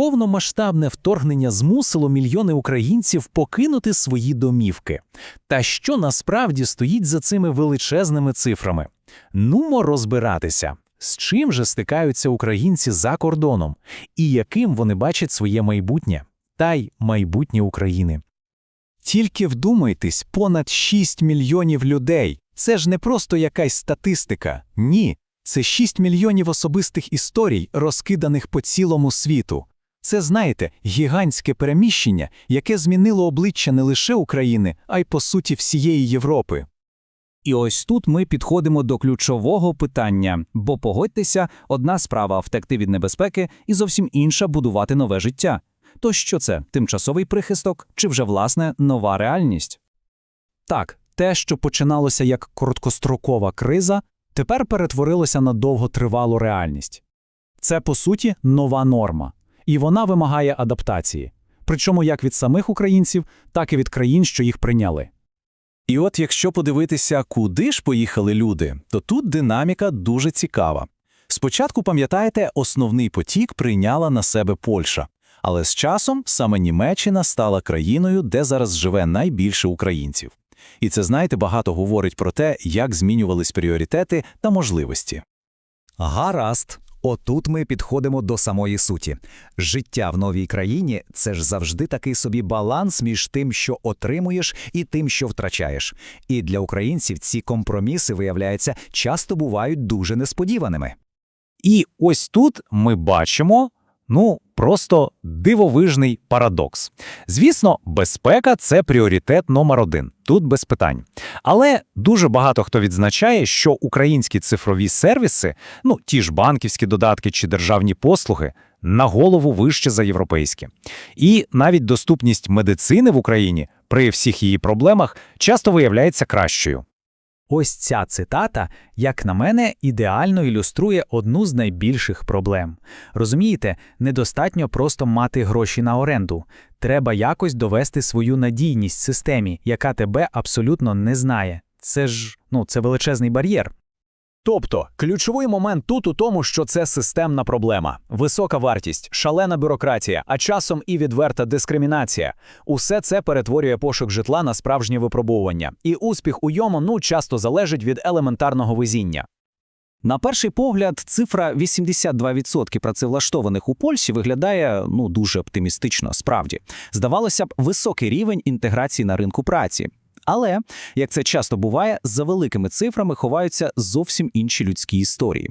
Повномасштабне вторгнення змусило мільйони українців покинути свої домівки. Та що насправді стоїть за цими величезними цифрами? Нумо розбиратися. З чим же стикаються українці за кордоном, і яким вони бачать своє майбутнє, та й майбутнє України. Тільки вдумайтесь, понад 6 мільйонів людей. Це ж не просто якась статистика. Ні, це 6 мільйонів особистих історій, розкиданих по цілому світу. Це, знаєте, гігантське переміщення, яке змінило обличчя не лише України, а й по суті всієї Європи. І ось тут ми підходимо до ключового питання, бо погодьтеся, одна справа втекти від небезпеки, і зовсім інша будувати нове життя. То що це тимчасовий прихисток чи вже власне нова реальність? Так, те, що починалося як короткострокова криза, тепер перетворилося на довготривалу реальність. Це, по суті, нова норма, і вона вимагає адаптації, причому як від самих українців, так і від країн, що їх прийняли. І от якщо подивитися, куди ж поїхали люди, то тут динаміка дуже цікава. Спочатку, пам'ятаєте, основний потік прийняла на себе Польща, але з часом саме Німеччина стала країною, де зараз живе найбільше українців. І це, знаєте, багато говорить про те, як змінювались пріоритети та можливості. Гаразд. Отут ми підходимо до самої суті. Життя в новій країні це ж завжди такий собі баланс між тим, що отримуєш, і тим, що втрачаєш. І для українців ці компроміси, виявляється, часто бувають дуже несподіваними. І ось тут ми бачимо ну просто дивовижний парадокс. Звісно, безпека це пріоритет номер один, тут без питань. Але дуже багато хто відзначає, що українські цифрові сервіси, ну ті ж банківські додатки чи державні послуги, на голову вище за європейські. І навіть доступність медицини в Україні при всіх її проблемах часто виявляється кращою. Ось ця цитата, як на мене, ідеально ілюструє одну з найбільших проблем. Розумієте, недостатньо просто мати гроші на оренду. Треба якось довести свою надійність системі, яка тебе абсолютно не знає. Це ж ну, це величезний бар'єр. Тобто, ключовий момент тут у тому, що це системна проблема, висока вартість, шалена бюрократія, а часом і відверта дискримінація. Усе це перетворює пошук житла на справжнє випробовування, і успіх у йому ну часто залежить від елементарного везіння. На перший погляд, цифра 82% працевлаштованих у Польщі виглядає ну дуже оптимістично. Справді здавалося б, високий рівень інтеграції на ринку праці. Але, як це часто буває, за великими цифрами ховаються зовсім інші людські історії.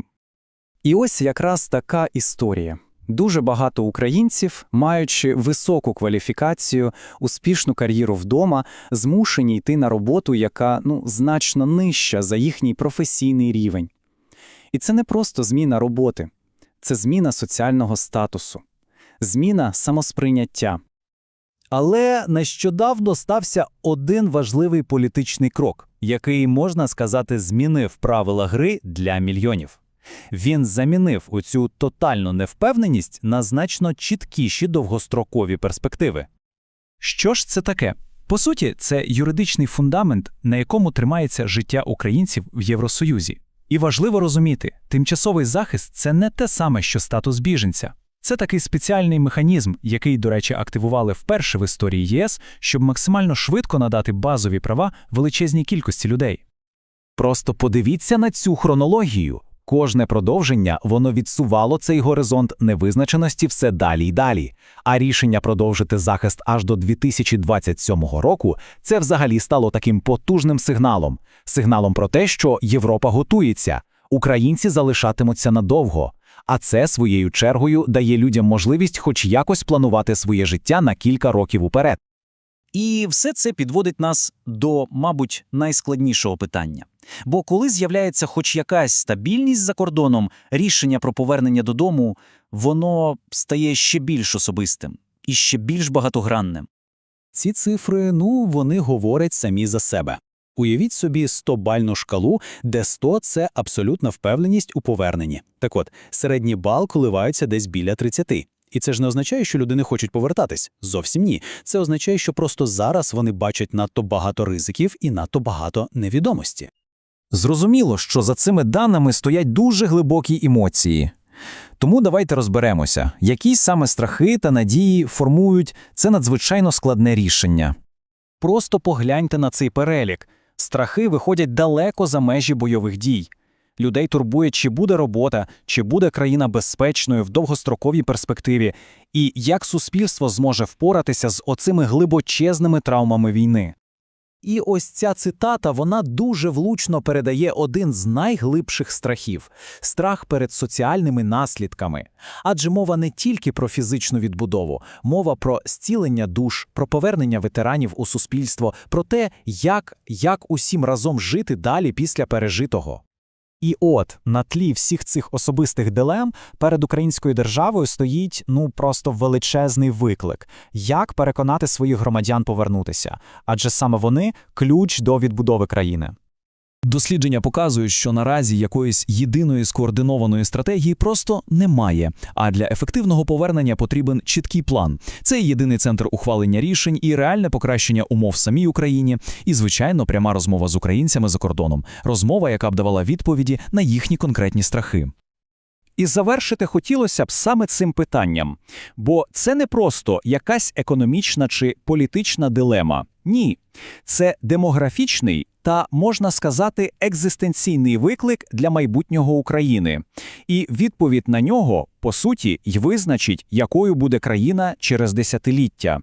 І ось якраз така історія. Дуже багато українців, маючи високу кваліфікацію, успішну кар'єру вдома, змушені йти на роботу, яка ну, значно нижча за їхній професійний рівень. І це не просто зміна роботи, це зміна соціального статусу, зміна самосприйняття. Але нещодавно стався один важливий політичний крок, який, можна сказати, змінив правила гри для мільйонів. Він замінив оцю тотальну невпевненість на значно чіткіші довгострокові перспективи. Що ж це таке? По суті, це юридичний фундамент, на якому тримається життя українців в Євросоюзі. І важливо розуміти, тимчасовий захист це не те саме, що статус біженця. Це такий спеціальний механізм, який, до речі, активували вперше в історії ЄС, щоб максимально швидко надати базові права величезній кількості людей. Просто подивіться на цю хронологію. Кожне продовження воно відсувало цей горизонт невизначеності все далі й далі. А рішення продовжити захист аж до 2027 року це взагалі стало таким потужним сигналом сигналом про те, що Європа готується, українці залишатимуться надовго. А це своєю чергою дає людям можливість хоч якось планувати своє життя на кілька років уперед. І все це підводить нас до, мабуть, найскладнішого питання. Бо коли з'являється хоч якась стабільність за кордоном, рішення про повернення додому, воно стає ще більш особистим і ще більш багатогранним. Ці цифри, ну, вони говорять самі за себе. Уявіть собі 100-бальну шкалу, де 100 – це абсолютна впевненість у поверненні. Так от, середній бал коливається десь біля 30. І це ж не означає, що люди не хочуть повертатись. Зовсім ні. Це означає, що просто зараз вони бачать надто багато ризиків і надто багато невідомості. Зрозуміло, що за цими даними стоять дуже глибокі емоції. Тому давайте розберемося, які саме страхи та надії формують це надзвичайно складне рішення. Просто погляньте на цей перелік. Страхи виходять далеко за межі бойових дій. Людей турбує, чи буде робота, чи буде країна безпечною в довгостроковій перспективі, і як суспільство зможе впоратися з оцими глибочезними травмами війни. І ось ця цитата, вона дуже влучно передає один з найглибших страхів – страх перед соціальними наслідками. Адже мова не тільки про фізичну відбудову, мова про зцілення душ, про повернення ветеранів у суспільство, про те, як, як усім разом жити далі після пережитого. І от на тлі всіх цих особистих дилем перед українською державою стоїть ну просто величезний виклик, як переконати своїх громадян повернутися, адже саме вони ключ до відбудови країни. Дослідження показують, що наразі якоїсь єдиної скоординованої стратегії просто немає. А для ефективного повернення потрібен чіткий план. Це єдиний центр ухвалення рішень і реальне покращення умов самій Україні, і, звичайно, пряма розмова з українцями за кордоном. Розмова, яка б давала відповіді на їхні конкретні страхи. І завершити хотілося б саме цим питанням, бо це не просто якась економічна чи політична дилема. Ні, це демографічний та, можна сказати, екзистенційний виклик для майбутнього України. І відповідь на нього, по суті, й визначить, якою буде країна через десятиліття.